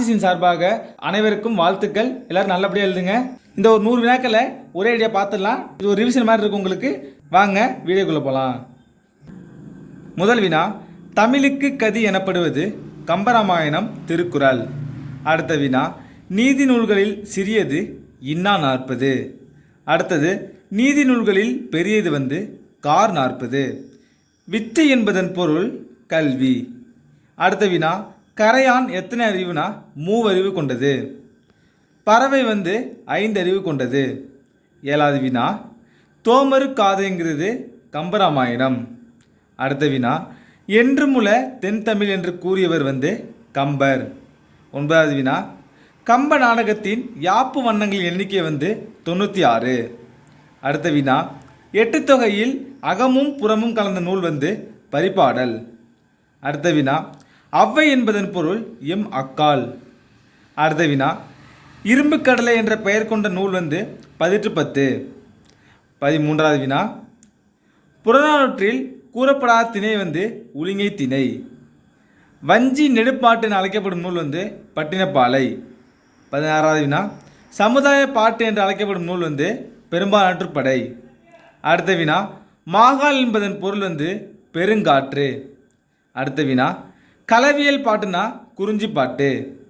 ஆர்சிசியின் சார்பாக அனைவருக்கும் வாழ்த்துக்கள். எல்லாரும் நல்லபடியாக எழுதுங்க. இந்த ஒரு நூறு வினாக்களை ஒரே ஐடியா பார்த்துடலாம். இது ஒரு ரிவிஷன் மாதிரி இருக்கும் உங்களுக்கு. வாங்க வீடியோக்குள்ளே போகலாம் முதல் வினா தமிழுக்கு கதி எனப்படுவது கம்பராமாயணம் திருக்குறள். அடுத்த வினா நீதி நூல்களில் சிறியது இன்னா நாற்பது. அடுத்தது நீதி நூல்களில் பெரியது வந்து கார் நாற்பது. வித்தை என்பதன் பொருள் கல்வி. அடுத்த வினா கரையான் எத்தனை அறிவுனா மூவறிவு கொண்டது. பறவை வந்து ஐந்து அறிவு கொண்டது. ஏழாவது வினா தோமரு காதைங்கிறது கம்பராமாயணம். அடுத்த வினா என்று முழ தென் தென்தமிழ் என்று கூறியவர் வந்து கம்பர். ஒன்பதாவது வினா கம்ப நாடகத்தின் யாப்பு வண்ணங்களின் எண்ணிக்கை வந்து தொண்ணூற்றி ஆறு அடுத்த வினா எட்டு தொகையில் அகமும் புறமும் கலந்த நூல் வந்து பரிபாடல். அடுத்த வினா அவ்வை என்பதன் பொருள் எம் அக்கால். அடுத்த வினா இரும்பு கடலை என்ற பெயர் கொண்ட நூல் வந்து பதிற்று பத்து. பதிமூன்றாவது வினா புறநானூற்றில் கூறப்படாத திணை வந்து உளிங்கை திணை. வஞ்சி நெடுப்பாட்டு அழைக்கப்படும் நூல் வந்து பட்டினப்பாலை. பதினாறாவது வினா சமுதாய பாட்டு என்று அழைக்கப்படும் நூல் வந்து பெரும்பாலாற்றுப்படை. அடுத்த வினா மாகால் என்பதன் பொருள் வந்து பெருங்காற்று. அடுத்த வினா களவியல் பாட்டுனா குறிஞ்சி பாட்டு.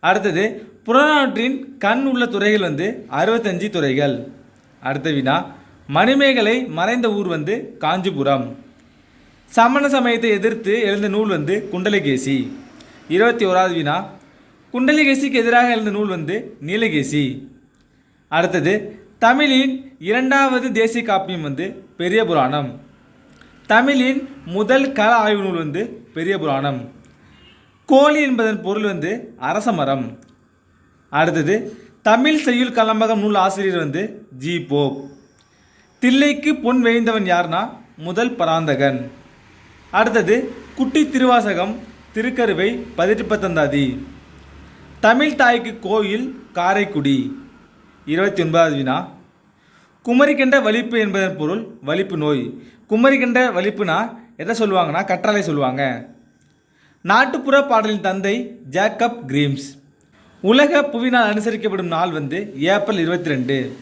அடுத்தது புறநாற்றின் கண் உள்ள துறைகள் வந்து அறுபத்தஞ்சு துறைகள். அடுத்த வினா மணிமேகலை மறைந்த ஊர் வந்து காஞ்சிபுரம். சமண சமயத்தை எதிர்த்து எழுந்த நூல் வந்து குண்டலகேசி. இருபத்தி ஓராவது வினா குண்டலகேசிக்கு எதிராக எழுந்த நூல் வந்து நீலகேசி. அடுத்தது தமிழின் இரண்டாவது தேசிய காப்பியம் வந்து பெரிய புராணம். தமிழின் முதல் கள ஆய்வு நூல் வந்து பெரிய புராணம். கோழி என்பதன் பொருள் வந்து அரசமரம் அடுத்தது தமிழ் செய்யுள் கலம்பகம் நூல் ஆசிரியர் வந்து ஜி. போப். தில்லைக்கு பொன் வேய்ந்தவன் யார்னா முதல் பராந்தகன். அடுத்தது குட்டி திருவாசகம் திருக்கருவை பதிட்டு பத்தந்தாதி தமிழ் தாய்க்கு கோயில் காரைக்குடி. இருபத்தி ஒன்பதாவது வினா குமரிக்கண்ட வலிப்பு என்பதன் பொருள் வலிப்பு நோய். குமரிக்கண்ட வலிப்புனா எதை சொல்லுவாங்கன்னா கற்றாழை சொல்லுவாங்க. நாட்டுப்புற பாடலின் தந்தை ஜேக்கப் கிரீம்ஸ். உலக புவினால் அனுசரிக்கப்படும் நாள் வந்து ஏப்ரல் இருபத்தி ரெண்டு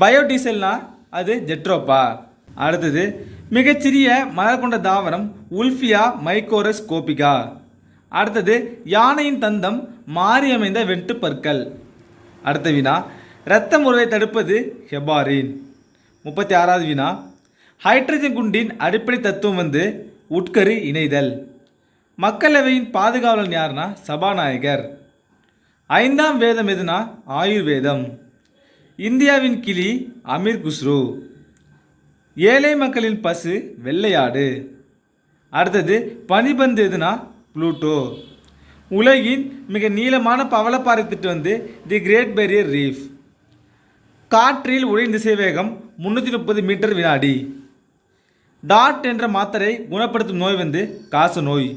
பயோடீசல்னால் அது ஜெட்ரோப்பா. அடுத்தது மிகச்சிறிய மலர் கொண்ட தாவரம் உல்ஃபியா மைக்கோரஸ் கோபிகா அடுத்தது யானையின் தந்தம் மாறியமைந்த வெட்டு பற்கள். அடுத்த வினா இரத்த முறையை தடுப்பது ஹெபாரின். முப்பத்தி ஆறாவது வினா ஹைட்ரஜன் குண்டின் அடிப்படை தத்துவம் வந்து உட்கரு இணைதல். மக்களவையின் பாதுகாவலன் யாருன்னா சபாநாயகர். ஐந்தாம் வேதம் எதுனா ஆயுர்வேதம். இந்தியாவின் கிளி அமீர் குஸ்ரு. ஏழை மக்களின் பசு வெள்ளையாடு. அடுத்தது பனிபந்து எதுனா ப்ளூட்டோ. உலகின் மிக நீளமான பவளப்பாறை திட்டு வந்து தி கிரேட் பேரியர் ரீஃப். காற்றில் ஒளியின் திசைவேகம் முந்நூற்றி முப்பது மீட்டர் வினாடி. டாட் என்ற மாத்திரை குணப்படுத்தும் நோய் வந்து காச நோய்.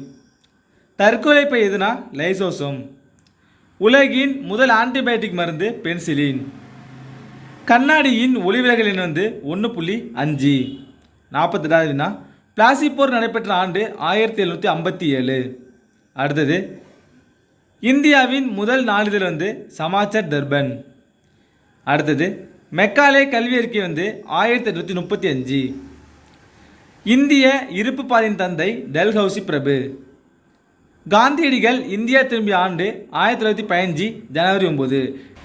தற்கொலை பை எதுனா லைசோசோம். உலகின் முதல் ஆன்டிபயோட்டிக் மருந்து பென்சிலின். கண்ணாடியின் ஒளிவிலகல் எண் வந்து ஒன்று புள்ளி அஞ்சு. நாற்பத்தெட்டாவது வினா. பிளாசி போர் நடைபெற்ற ஆண்டு ஆயிரத்தி எழுநூற்றி ஐம்பத்தி ஏழு. அடுத்தது இந்தியாவின் முதல் நாளிதழ் வந்து சமாச்சார் தர்பன். அடுத்தது மெக்காலே கல்வி அறிக்கை வந்து ஆயிரத்தி எட்நூற்றி முப்பத்தி அஞ்சு. இந்திய இருப்பு பாதின் தந்தை டெல்ஹவுசி பிரபு. காந்தியடிகள் இந்தியா திரும்பிய ஆண்டு ஆயிரத்தி தொள்ளாயிரத்தி பதினஞ்சு ஜனவரி ஒம்பது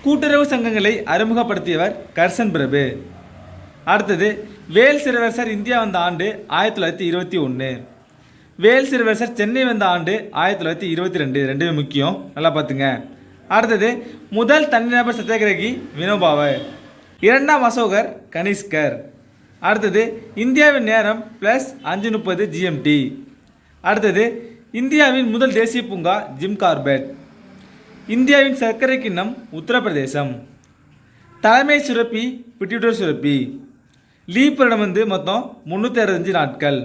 கூட்டுறவு சங்கங்களை அறிமுகப்படுத்தியவர் கர்சன் பிரபு. அடுத்தது வேல் சிறுவரசர் இந்தியா வந்த ஆண்டு ஆயிரத்தி தொள்ளாயிரத்தி இருபத்தி ஒன்று வேல் சிறுவரசர் சென்னை வந்த ஆண்டு ஆயிரத்தி தொள்ளாயிரத்தி இருபத்தி ரெண்டு ரெண்டுமே முக்கியம். நல்லா பார்த்துங்க. அடுத்தது முதல் தனிநபர் சத்தியாகிரகி வினோபாவர். இரண்டாம் அசோகர் கனிஷ்கர். அடுத்தது இந்தியாவின் நேரம் ப்ளஸ் அஞ்சு முப்பது ஜிஎம்டி அடுத்தது இந்தியாவின் முதல் தேசிய பூங்கா ஜிம் கார்பெட் இந்தியாவின் சர்க்கரை கிண்ணம் உத்தரப்பிரதேசம். தலைமை சுரப்பி பிட்யூட்டர் சுரப்பி. லீப் வருடம் வந்து மொத்தம் முந்நூற்றி அறுபத்தஞ்சு நாட்கள்.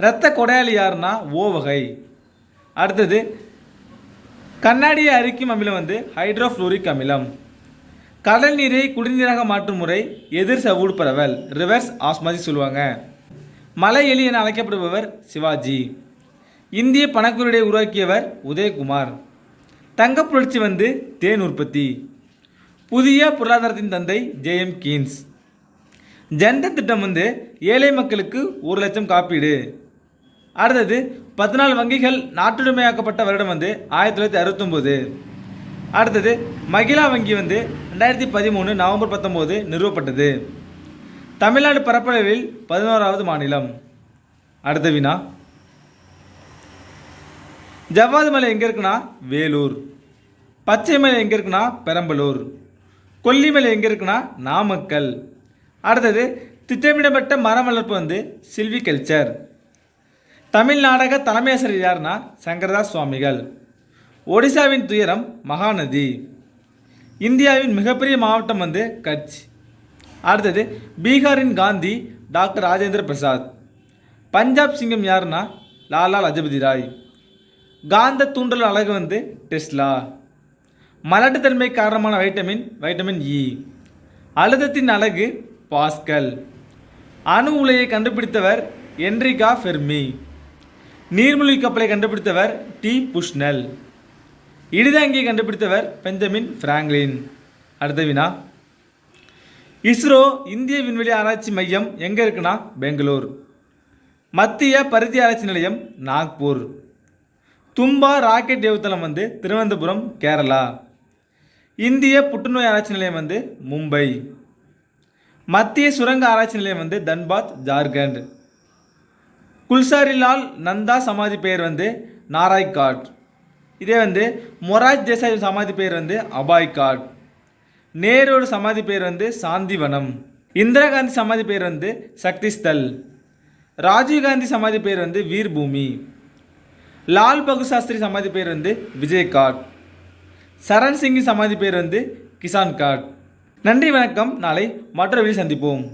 இரத்த கொடையாளி யாருன்னா ஓ வகை. அடுத்தது கண்ணாடியை அரிக்கும் அமிலம் வந்து ஹைட்ரோஃப்ளூரிக் அமிலம் கடல் நீரை குடிநீராக மாற்றும் முறை எதிர் சவுடு பரவல் ரிவர்ஸ் ஆஸ்மாசிஸ் சொல்லுவாங்க. மலை எலி என அழைக்கப்படுபவர் சிவாஜி. இந்திய பணக்குருடை உருவாக்கியவர் உதயகுமார். தங்கப் புரட்சி வந்து தேன் உற்பத்தி. புதிய பொருளாதாரத்தின் தந்தை ஜேஎம் கீன்ஸ். ஜன்தன் திட்டம் வந்து ஏழை மக்களுக்கு ஒரு லட்சம் காப்பீடு. அடுத்தது பதினாலு வங்கிகள் நாட்டுடைமையாக்கப்பட்ட வருடம் வந்து ஆயிரத்தி தொள்ளாயிரத்தி அறுபத்தொம்போது. அடுத்தது மகிழா வங்கி வந்து ரெண்டாயிரத்தி பதிமூணு நவம்பர் பத்தொம்போது நிறுவப்பட்டது. தமிழ்நாடு பரப்பளவில் பதினோராவது மாநிலம். அடுத்த வினா ஜவ்வாது மலை எங்கே இருக்குன்னா வேலூர். பச்சை மலை எங்கே இருக்குன்னா பெரம்பலூர். கொல்லிமலை எங்கே இருக்குன்னா நாமக்கல். அடுத்தது திட்டமிடப்பட்ட மரம் வளர்ப்பு வந்து சில்வி கல்ச்சர் தமிழ் நாடக தலைமையாசிரியர் யாருன்னா சங்கரதாஸ் சுவாமிகள். ஒடிசாவின் துயரம் மகாநதி. இந்தியாவின் மிகப்பெரிய மாவட்டம் வந்து கட்ச். அடுத்தது பீகாரின் காந்தி டாக்டர் ராஜேந்திர பிரசாத். பஞ்சாப் சிங்கம் யாருன்னா? லாலா லஜபதி ராய். காந்த தூண்டல் அழகு வந்து டெஸ்லா. மலட்டுத்தன்மை காரணமான வைட்டமின் வைட்டமின் இ. அழுத்தத்தின் அழகு பாஸ்கல். அணு உலையை கண்டுபிடித்தவர் என்ரிகா ஃபெர்மி. நீர்மூழ்கி கப்பலை கண்டுபிடித்தவர் டி புஷ்னல். இடிதாங்கியை கண்டுபிடித்தவர் பெஞ்சமின் பிராங்க்லின். அடுத்த வினா. இஸ்ரோ இந்திய விண்வெளி ஆராய்ச்சி மையம் எங்கே இருக்குன்னா பெங்களூர். மத்திய பருத்தி ஆராய்ச்சி நிலையம் நாக்பூர். தும்பா ராக்கெட் ஏவுத்தளம் வந்து திருவனந்தபுரம் கேரளா. இந்திய புற்றுநோய் ஆராய்ச்சி நிலையம் வந்து மும்பை. மத்திய சுரங்க ஆராய்ச்சி நிலையம் வந்து தன்பாத் ஜார்க்கண்ட். குல்சாரிலால் நந்தா சமாதி பெயர் வந்து நாராய்காட். இதே வந்து மொராஜ் தேசாய் சமாதி பேர் வந்து அபாய்காட். நேருவோட சமாதி பேர் வந்து சாந்திவனம். இந்திரா காந்தி சமாதி பேர் வந்து சக்தி ஸ்தல் ராஜீவ் காந்தி சமாதி பேர் வந்து வீர்பூமி. லால் பகதூர் சாஸ்திரி சமாதி பேர் வந்து விஜய் காட் சரண் சிங்கின் சமாதி பேர் வந்து கிசான் காட் நன்றி வணக்கம். நாளை மற்றொரு வீடியோ சந்திப்போம்.